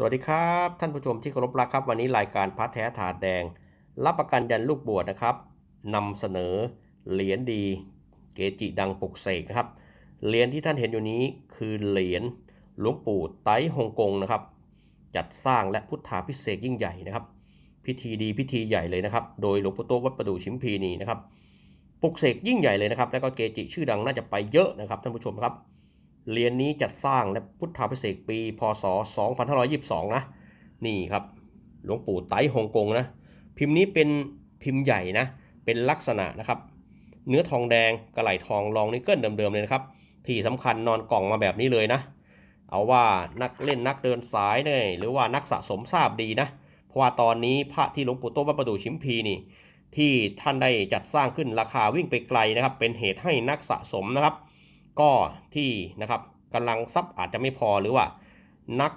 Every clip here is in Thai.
สวัสดีครับ ท่านผู้ชมที่เคารพรักครับ วันนี้รายการพระแท้ถาดแดง รับประกันยันลูกบวชนะครับนำเสนอเหรียญดี เกจิดังปลุกเสกนะครับเหรียญที่ท่านเห็นอยู่นี้คือเหรียญหลวงปู่ไต้ฮงกงนะครับ จัดสร้างและพุทธาพิเศษยิ่งใหญ่นะครับ พิธีดีพิธีใหญ่เลยนะครับ โดยหลวงปู่โตวัดประดู่ชิมพีนีนะครับปลุกเสกยิ่งใหญ่เลยนะครับ แล้วก็เกจิชื่อดังน่าจะไปเยอะนะครับท่านผู้ชมครับ เหรียญนี้จัดสร้างและพุทธาพิเศษกปี พศ 2522 นะ นี่ครับ หลวงปู่ไต้ฮงกงนะ พิมพ์นี้เป็นพิมพ์ใหญ่นะ เป็นลักษณะนะครับ เนื้อทองแดงกระไหลทองรองนิกเกิลเดิมๆเลยนะครับ ที่สำคัญนอนกล่องมาแบบนี้เลยนะ เอาว่านักเล่นนักเดินสายเนี่ยหรือว่านักสะสมทราบดีนะ เพราะว่าตอนนี้พระที่หลวงปู่โตวัดประดู่ชิมพีนี่ที่ท่านได้จัดสร้างขึ้นราคาวิ่งไปไกลนะครับ เป็นเหตุให้นักสะสมนะครับ ก็ที่นะครับกำลังทรัพย์อาจจะไม่พอหรือว่านัก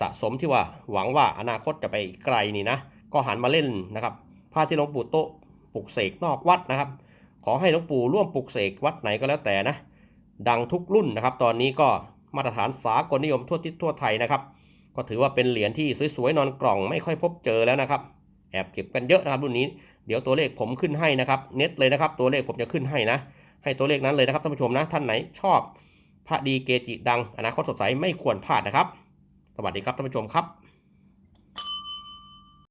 สะสมที่ว่าหวังว่าอนาคตจะไปไกลนี่นะก็หันมาเล่นนะครับผ้าที่หลวงปู่โตปลุกเสกนอกวัดนะครับ ขอให้หลวงปู่ร่วมปลุกเสกวัดไหนก็แล้วแต่นะดังทุกรุ่นนะครับ ตอนนี้ก็มาตรฐานสากลนิยมทั่วทิศทั่วไทยนะครับ ก็ถือว่าเป็นเหรียญที่สวยๆนอนกล่องไม่ค่อยพบเจอแล้วนะครับ แอบเก็บกันเยอะนะครับรุ่นนี้ เดี๋ยวตัวเลขผมขึ้นให้นะครับ เน็ตเลยนะครับ ตัวเลขผมจะขึ้นให้นะ ให้ตัวเลขนั้นเลยนะครับท่านผู้ชมนะท่านไหนชอบพระดีเกจิดังอนาคตสดใสไม่ควรพลาดนะครับ สวัสดีครับท่านผู้ชมครับ